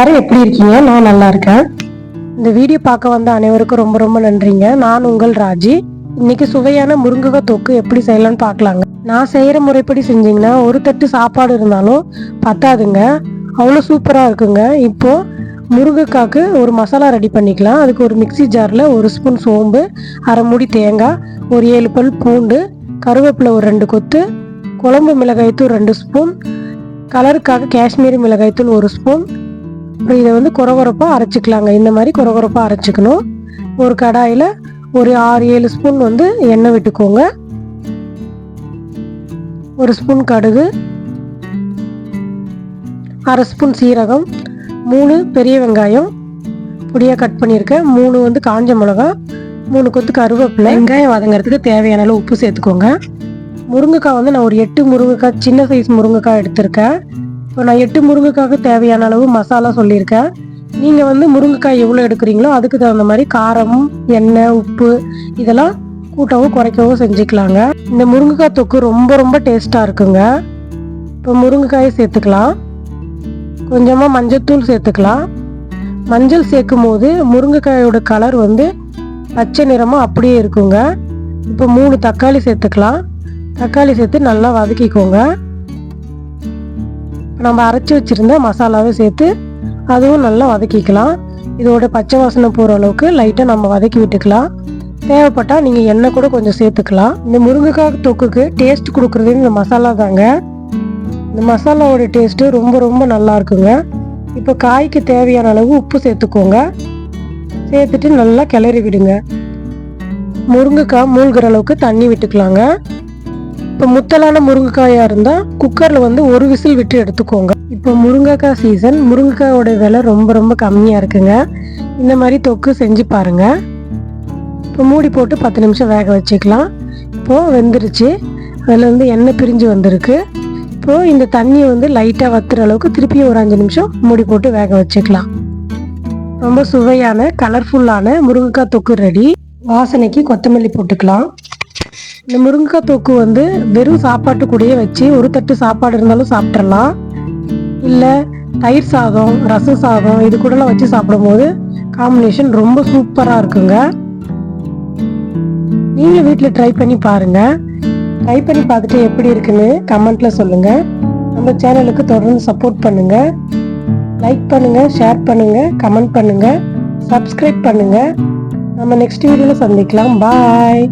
எல்லாரும் எப்படி இருக்கீங்க? நான் நல்லா இருக்கேன். இந்த வீடியோ பார்க்க வந்த அனைவருக்கும் ரொம்ப ரொம்ப நன்றிங்க. நான் உங்கள் ராஜி. இன்னைக்கு சுவையான முருங்கக்காய் தொக்கு எப்படி செய்யலாம்னு பார்க்கலாங்க. நான் செய்யற முறைப்படி செஞ்சீங்கன்னா ஒரு தட்டு சாப்பாடு இருந்தாலும் பத்தாதுங்க. அவ்வளோ சூப்பராக இருக்குங்க. இப்போ முருங்கைக்காக்கு ஒரு மசாலா ரெடி பண்ணிக்கலாம். அதுக்கு ஒரு மிக்ஸி ஜாரில் ஒரு ஸ்பூன் சோம்பு அரை மூடி தேங்காய் ஒரு ஏழு பல் பூண்டு கருவேப்பிலை ஒரு ரெண்டு கொத்து குழம்பு மிளகாய்த்தூள் ரெண்டு ஸ்பூன் கலருக்காக காஷ்மீரி மிளகாய்த்தூள் ஒரு ஸ்பூன் அப்புறம் இதை வந்து குறகுறப்பாக அரைச்சிக்கலாங்க. இந்த மாதிரி குறகுறப்பாக அரைச்சிக்கணும். ஒரு கடாயில் ஒரு ஆறு ஏழு ஸ்பூன் வந்து எண்ணெய் விட்டுக்கோங்க. ஒரு ஸ்பூன் கடுகு. அரை ஸ்பூன் சீரகம். மூணு பெரிய வெங்காயம். பொடியாக கட் பண்ணியிருக்கேன். மூணு வந்து காஞ்ச மிளகா. மூணு கொத்து கருவேப்பிலை. வெங்காயம் வதங்கிறதுக்கு தேவையான அளவு உப்பு சேர்த்துக்கோங்க. முருங்கைக்காய் வந்து நான் ஒரு எட்டு முருங்கைக்காய் சின்ன சைஸ் முருங்கைக்காய் எடுத்திருக்கேன். இப்போ நான் எட்டு முருங்கைக்காய்க்கு தேவையான அளவு மசாலா சொல்லியிருக்கேன். நீங்கள் வந்து முருங்கைக்காய் எவ்வளோ எடுக்கிறீங்களோ அதுக்கு தகுந்த மாதிரி காரம் எண்ணெய் உப்பு இதெல்லாம் கூட்டவும் குறைக்கவும் செஞ்சுக்கலாங்க. இந்த முருங்கைக்காய் தொக்கு ரொம்ப ரொம்ப டேஸ்ட்டாக இருக்குங்க. இப்போ முருங்கைக்காயை சேர்த்துக்கலாம். கொஞ்சமாக மஞ்சத்தூள் சேர்த்துக்கலாம். மஞ்சள் சேர்க்கும் போது முருங்கைக்காயோட கலர் வந்து பச்சை நிறமாக அப்படியே இருக்குங்க. இப்போ மூணு தக்காளி சேர்த்துக்கலாம். தக்காளி சேர்த்து நல்லா வதக்கிக்கோங்க. நம்ம அரைச்சி வச்சுருந்த மசாலாவை சேர்த்து அதுவும் நல்லா வதக்கிக்கலாம். இதோட பச்சை வாசனை போகிற அளவுக்கு லைட்டாக நம்ம வதக்கி விட்டுக்கலாம். தேவைப்பட்டால் நீங்கள் எண்ணெய் கூட கொஞ்சம் சேர்த்துக்கலாம். இந்த முருங்கைக்காய் தொக்குக்கு டேஸ்ட் கொடுக்குறது இந்த மசாலா தாங்க. இந்த மசாலாவோட டேஸ்ட்டு ரொம்ப ரொம்ப நல்லா இருக்குங்க. இப்போ காய்க்கு தேவையான அளவு உப்பு சேர்த்துக்கோங்க. சேர்த்துட்டு நல்லா கிளறி விடுங்க. முருங்கைக்காய் மூழ்கிற அளவுக்கு தண்ணி விட்டுக்கலாங்க. இப்போ முத்தலான முருங்கைக்காயாக இருந்தால் குக்கரில் வந்து ஒரு விசில் விட்டு எடுத்துக்கோங்க. இப்போ முருங்கைக்காய் சீசன் முருங்கைக்காயோட விலை ரொம்ப ரொம்ப கம்மியாக இருக்குங்க. இந்த மாதிரி தொக்கு செஞ்சு பாருங்க. இப்போ மூடி போட்டு பத்து நிமிஷம் வேக வச்சுக்கலாம். இப்போது வெந்துருச்சு. அதில் வந்து எண்ணெய் பிரிஞ்சு வந்திருக்கு. இப்போது இந்த தண்ணியை வந்து லைட்டாக வத்துற அளவுக்கு திருப்பியும் ஒரு அஞ்சு நிமிஷம் மூடி போட்டு வேக வச்சுக்கலாம். ரொம்ப சுவையான கலர்ஃபுல்லான முருங்கைக்காய் தொக்கு ரெடி வாசனைக்கு கொத்தமல்லி போட்டுக்கலாம். இந்த முருங்கைக்காய் தொக்கு வந்து வெறும் சாப்பாட்டு கூடயே வச்சு ஒரு தட்டு சாப்பாடு இருந்தாலும் சாப்பிட்றலாம் இல்லை தயிர் சாதம் ரசம் சாதம் இது கூடலாம் வச்சு சாப்பிடும்போது காம்பினேஷன் ரொம்ப சூப்பராக இருக்குங்க. நீங்கள் வீட்டில் ட்ரை பண்ணி பாருங்கள் ட்ரை பண்ணி பார்த்துட்டு எப்படி இருக்குன்னு கமெண்ட்டில் சொல்லுங்கள் நம்ம சேனலுக்கு தொடர்ந்து சப்போர்ட் பண்ணுங்கள் லைக் பண்ணுங்கள் ஷேர் பண்ணுங்கள் கமெண்ட் பண்ணுங்கள் சப்ஸ்கிரைப் பண்ணுங்கள் நம்ம நெக்ஸ்ட் வீடியோவில் சந்திக்கலாம். பாய்